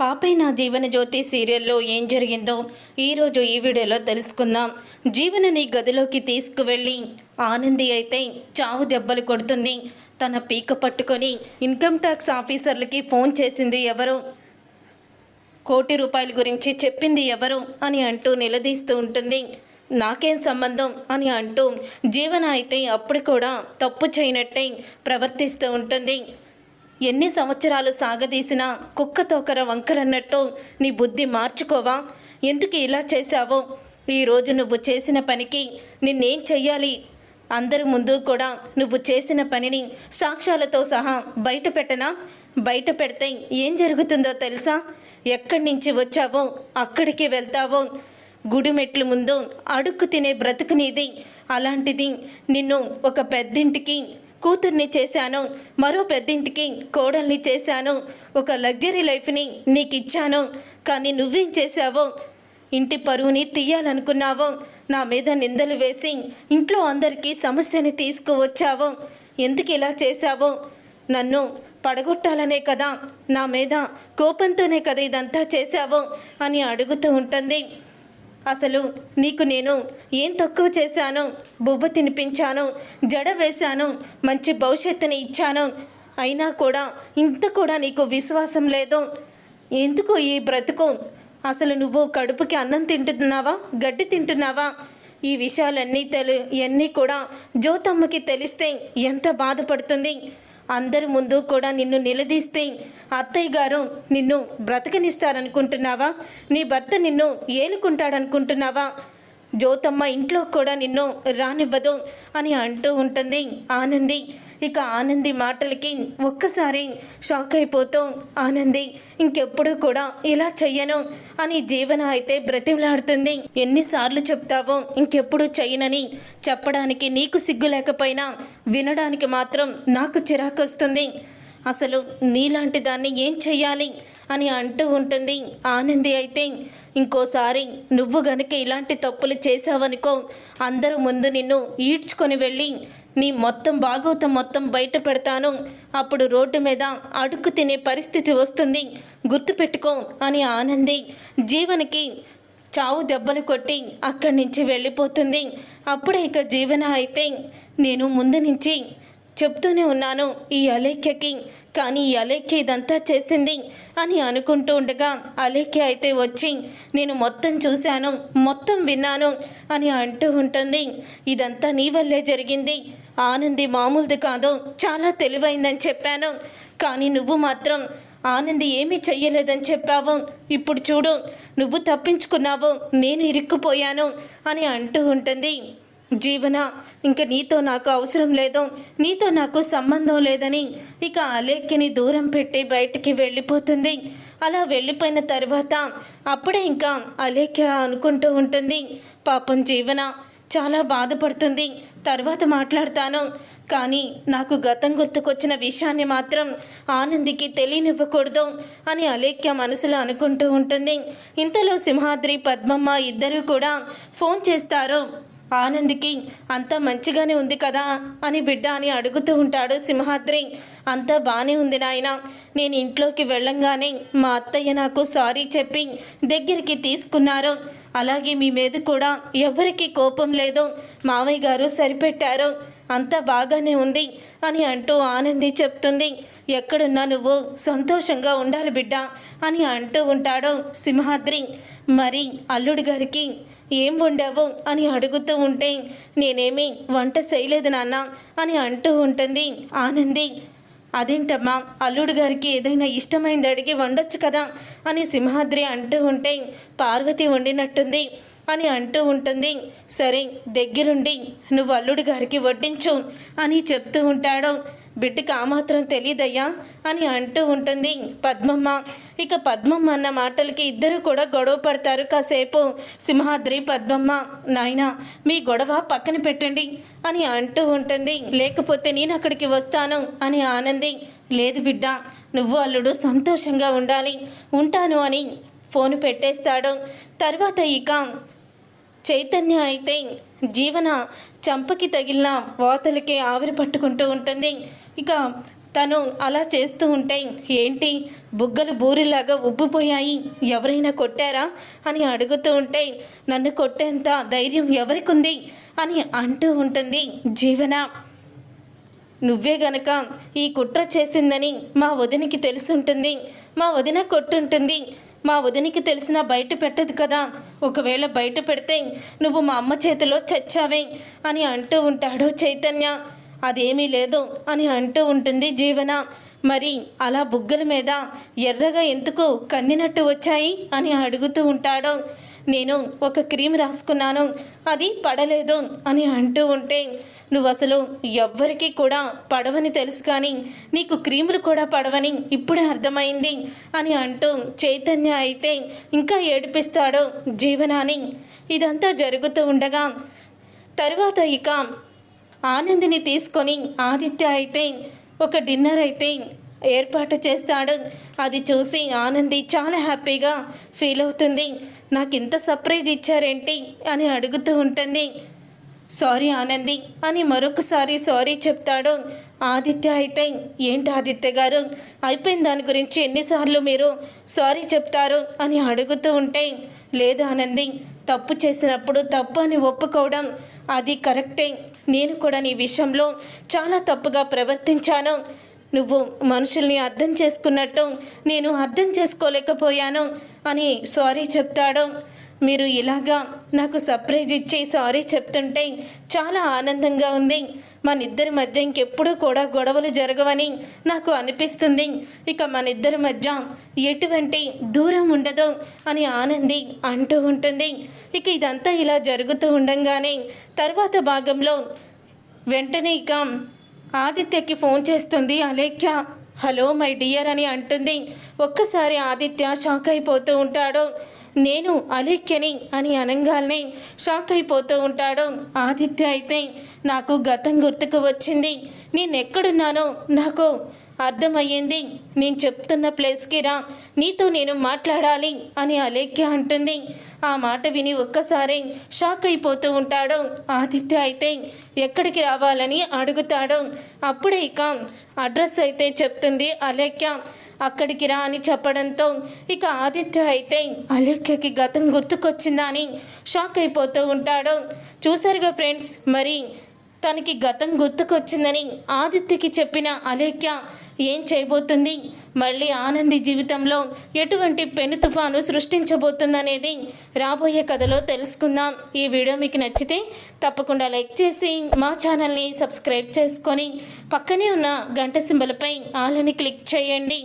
పాపై నా జీవన జ్యోతి సీరియల్లో ఏం జరిగిందో ఈరోజు ఈ వీడియోలో తెలుసుకుందాం. జీవనని గదిలోకి తీసుకువెళ్ళి ఆనంది అయితే చావు దెబ్బలు కొడుతుంది. తన పీక పట్టుకొని ఇన్కమ్ ట్యాక్స్ ఆఫీసర్లకి ఫోన్ చేసింది ఎవరు? కోటి రూపాయల గురించి చెప్పింది ఎవరు అని అంటూ నిలదీస్తూ ఉంటుంది. నాకేం సంబంధం అని అంటూ జీవన అయితే అప్పుడు కూడా తప్పు చేయనట్టే ప్రవర్తిస్తూ ఉంటుంది. ఎన్ని సంవత్సరాలు సాగదీసినా కుక్క తోకర వంకరన్నట్టు నీ బుద్ధి మార్చుకోవా? ఎందుకు ఇలా చేశావో? ఈరోజు నువ్వు చేసిన పనికి నిన్నేం చెయ్యాలి? అందరి ముందు కూడా నువ్వు చేసిన పనిని సాక్ష్యాలతో సహా బయట పెట్టనా? బయట పెడితే ఏం జరుగుతుందో తెలుసా? ఎక్కడి నుంచి వచ్చావో అక్కడికి వెళ్తావో? గుడి మెట్లు ముందు అడుక్కు తినే బ్రతుకునిది అలాంటిది నిన్ను ఒక పెద్దింటికి కూతుర్ని చేశాను. మరో పెద్దింటికి కోడల్ని చేశాను. ఒక లగ్జరీ లైఫ్ని నీకు ఇచ్చాను కానీ నువ్వేం చేశావో? ఇంటి పరువుని తీయాలనుకున్నావు? నా మీద నిందలు వేసి ఇంట్లో అందరికీ సమస్యని తీసుకువచ్చావు? ఎందుకు ఇలా చేశావు? నన్ను పడగొట్టాలనే కదా నా మీద కోపంతోనే కదా ఇదంతా చేశావు? అని అడుగుతూ ఉంటుంది. అసలు నీకు నేను ఏం తక్కువ చేశాను? బువ్వ తినిపించాను జడ వేశాను మంచి భవిష్యత్తుని ఇచ్చాను. అయినా కూడా ఇంత కూడా నీకు విశ్వాసం లేదు. ఎందుకు ఈ బ్రతుకు? అసలు నువ్వు కడుపుకి అన్నం తింటున్నావా? గడ్డి తింటున్నావా? ఈ విషయాలన్నీ తెలు ఇవన్నీ కూడా జ్యోతమ్మకి తెలిస్తే ఎంత బాధపడుతుంది? అందరి ముందు కూడా నిన్ను నిలదీస్తే అత్తయ్య గారు నిన్ను బ్రతకనిస్తారనుకుంటున్నావా? నీ భర్త నిన్ను ఏలుకుంటాడనుకుంటున్నావా? జ్యోతమ్మ ఇంట్లో కూడా నిన్ను రానివ్వదు అని అంటూ ఉంటుంది ఆనంది. ఇక ఆనంది మాటలకి ఒక్కసారి షాక్ అయిపోతూ ఆనంది ఇంకెప్పుడు కూడా ఇలా చెయ్యను అని జీవన అయితే బ్రతిమలాడుతుంది. ఎన్నిసార్లు చెప్తావో ఇంకెప్పుడు చెయ్యనని చెప్పడానికి నీకు సిగ్గు లేకపోయినా వినడానికి మాత్రం నాకు చిరాకు వస్తుంది. అసలు నీలాంటి దాన్ని ఏం చెయ్యాలి అని అంటూ ఉంటుంది ఆనంది అయితే. ఇంకోసారి నువ్వు గనుక ఇలాంటి తప్పులు చేసావనుకో అందరూ ముందు నిన్ను ఈడ్చుకొని వెళ్ళి నీ మొత్తం బాగోతం మొత్తం బయట పెడతాను. అప్పుడు రోడ్డు మీద అడుక్కు తినే పరిస్థితి వస్తుంది. గుర్తుపెట్టుకో అని ఆనంది జీవనికి చావు దెబ్బలు కొట్టి అక్కడి నుంచి వెళ్ళిపోతుంది. అప్పుడే ఇక జీవన అయితే నేను ముందు నుంచి చెప్తూనే ఉన్నాను ఈ అలేఖ్యకి. కానీ అలేఖ్య ఇదంతా చేసింది అని అనుకుంటూ ఉండగా అలేఖ్య అయితే వచ్చి నేను మొత్తం చూశాను మొత్తం విన్నాను అని అంటూ ఉంటుంది. ఇదంతా నీ వల్లే జరిగింది. ఆనంది మామూలుది కాదు చాలా తెలివైందని చెప్పాను. కానీ నువ్వు మాత్రం ఆనంది ఏమీ చెయ్యలేదని చెప్పావు. ఇప్పుడు చూడు నువ్వు తప్పించుకున్నావు నేను ఇరుక్కుపోయాను అని అంటూ ఉంటుంది. జీవన ఇంక నీతో నాకు అవసరం లేదు. నీతో నాకు సంబంధం లేదని. ఇక అలేఖ్యని దూరం పెట్టి బయటికి వెళ్ళిపోతుంది. అలా వెళ్ళిపోయిన తర్వాత అప్పుడే ఇంకా అలేఖ్య అనుకుంటూ ఉంటుంది. పాపం జీవన చాలా బాధపడుతుంది. తర్వాత మాట్లాడతాను. కానీ నాకు గతం గుర్తుకొచ్చిన విషయాన్ని మాత్రం ఆనందికి తెలియనివ్వకూడదు అని అలేఖ్య మనసులో అనుకుంటూ ఉంటుంది. ఇంతలో సింహాద్రి పద్మమ్మ ఇద్దరూ కూడా ఫోన్ చేస్తారు. ఆనందికి అంతా మంచిగానే ఉంది కదా అని బిడ్డ అని అడుగుతూ ఉంటాడు సింహాద్రి. అంతా బాగానే ఉంది నాయన. నేను ఇంట్లోకి వెళ్ళంగానే మా అత్తయ్య నాకు సారీ చెప్పి దగ్గరికి తీసుకున్నారు. అలాగే మీ మీద కూడా ఎవరికి కోపం లేదు. మావయ్య గారు సరిపెట్టారు. అంతా బాగానే ఉంది అని అంటూ ఆనంది చెప్తుంది. ఎక్కడున్నా నువ్వు సంతోషంగా ఉండాలి బిడ్డ అని అంటూ ఉంటాడు సింహాద్రి. మరి అల్లుడు గారికి ఏం వండావు అని అడుగుతూ ఉంటే నేనేమి వంట చేయలేదు నాన్న అని అంటూ ఉంటుంది ఆనంది. అదేంటమ్మా అల్లుడు గారికి ఏదైనా ఇష్టమైంది అడిగి వండొచ్చు కదా అని సింహాద్రి అంటూ ఉంటే పార్వతి వండినట్టుంది అని అంటూ ఉంటుంది. సరే దగ్గరుండి నువ్వు అల్లుడు గారికి వడ్డించు అని చెప్తూ ఉంటాడు. బిడ్డకు ఆ మాత్రం తెలియదయ్యా అని అంటూ ఉంటుంది. పద్మమ్మ ఇక పద్మమ్మ అన్న మాటలకి ఇద్దరు కూడా గొడవ పడతారు. కాసేపు సింహాద్రి పద్మమ్మ నాయన మీ గొడవ పక్కన పెట్టండి అని అంటూ ఉంటుంది. లేకపోతే నేను అక్కడికి వస్తాను అని ఆనంది. లేదు బిడ్డ నువ్వు అల్లుడు సంతోషంగా ఉండాలి. ఉంటాను అని ఫోన్ పెట్టేస్తాడు. తర్వాత ఇక చైతన్య అయితే జీవన చంపకి తగిలిన వాతలకి ఆవిరి పట్టుకుంటూ ఉంటుంది. ఇక తను అలా చేస్తూ ఉంటే ఏంటి? బుగ్గలు బూరిలాగా ఉబ్బిపోయాయి. ఎవరైనా కొట్టారా? అని అడుగుతూ ఉంటే నన్ను కొట్టేంత ధైర్యం ఎవరికి ఉంది అని అంటూ ఉంటుంది జీవన. నువ్వే గనక ఈ కుట్ర చేసిందని మా వదినికి తెలుసుంటుంది. మా వదిన కొట్టుంటుంది. మా వదినికి తెలిసిన బయట పెట్టదు కదా. ఒకవేళ బయట పెడితే నువ్వు మా అమ్మ చేతిలో చచ్చావే అని అంటూ ఉంటాడు చైతన్య. అదేమీ లేదు అని అంటూ ఉంటుంది జీవన. మరి అలా బుగ్గల మీద ఎర్రగా ఎందుకు కన్నినట్టు వచ్చాయి అని అడుగుతూ ఉంటాడు. నేను ఒక క్రీమ్ రాసుకున్నాను అది పడలేదు అని అంటూ ఉంటే నువ్వు అసలు ఎవ్వరికి కూడా పడవని తెలుసు కానీ నీకు క్రీములు కూడా పడవని ఇప్పుడే అర్థమైంది అని అంటూ చైతన్య అయితే ఇంకా ఏడిపిస్తాడు జీవనాని. ఇదంతా జరుగుతూ ఉండగా తరువాత ఇక ఆనందిని తీసుకొని ఆదిత్య అయితే ఒక డిన్నర్ అయితే ఏర్పాటు చేస్తాడు. అది చూసి ఆనంది చాలా హ్యాపీగా ఫీల్ అవుతుంది. నాకు ఇంత సర్ప్రైజ్ ఇచ్చారేంటి? అని అడుగుతూ ఉంటుంది. సారీ ఆనంది అని మరొకసారి సారీ చెప్తాడు ఆదిత్య అయితే. ఏంటి ఆదిత్య గారు? అయిపోయిన దాని గురించి ఎన్నిసార్లు మీరు సారీ చెప్తారు? అని అడుగుతూ ఉంటే లేదు ఆనంది తప్పు చేసినప్పుడు తప్పు అని ఒప్పుకోవడం అది కరెక్టే. నేను కూడా నీ విషయంలో చాలా తప్పుగా ప్రవర్తించాను. నువ్వు మనుషుల్ని అర్థం చేసుకున్నట్టు నేను అర్థం చేసుకోలేకపోయాను అని సారీ చెప్తాడు. మీరు ఇలాగా నాకు సర్ప్రైజ్ ఇచ్చి సారీ చెప్తుంటే చాలా ఆనందంగా ఉంది. మన ఇద్దరి మధ్య ఇంకెప్పుడు కూడా గొడవలు జరగవని నాకు అనిపిస్తుంది. ఇక మన ఇద్దరి మధ్య ఎటువంటి దూరం ఉండదు అని ఆనంది అంటూ ఉంటుంది. ఇక ఇదంతా ఇలా జరుగుతూ ఉండంగానే తర్వాత భాగంలో వెంటనే ఇక ఆదిత్యకి ఫోన్ చేస్తుంది. అలేఖ్య హలో మై డియర్ అని అంటుంది. ఒక్కసారి ఆదిత్య షాక్ అయిపోతూ ఉంటాడు. నేను అలేఖ్యని అని అనగానే షాక్ అయిపోతూ ఉంటాడు. ఆదిత్య అయితే నాకు గతం గుర్తుకు వచ్చింది. నేను ఎక్కడున్నానో నాకు అర్థమయ్యింది. నేను చెప్తున్న ప్లేస్కి రా. నీతో నేను మాట్లాడాలి అని అలేఖ్య అంటుంది. ఆ మాట విని ఒక్కసారి షాక్ అయిపోతూ ఉంటాడు. ఆదిత్య అయితే ఎక్కడికి రావాలని అడుగుతాడు. అప్పుడే ఇక అడ్రస్ అయితే చెప్తుంది అలేఖ్య. అక్కడికి రా అని చెప్పడంతో ఇక ఆదిత్య అయితే అలేఖ్యకి గతం గుర్తుకొచ్చిందా అని షాక్ అయిపోతూ ఉంటాడు. చూసారుగా ఫ్రెండ్స్ మరి తనకి గతం గుర్తుకొచ్చిందని ఆదిత్యకి చెప్పిన అలేఖ్య ఏం చేయబోతుంది? మళ్ళీ ఆనంది జీవితంలో ఎటువంటి పెను తుఫాను సృష్టించబోతుందనేది రాబోయే కథలో తెలుసుకుందాం. ఈ వీడియో మీకు నచ్చితే తప్పకుండా లైక్ చేసి మా ఛానల్ని సబ్స్క్రైబ్ చేసుకొని పక్కనే ఉన్న గంట సింబలపై ఆలని క్లిక్ చేయండి.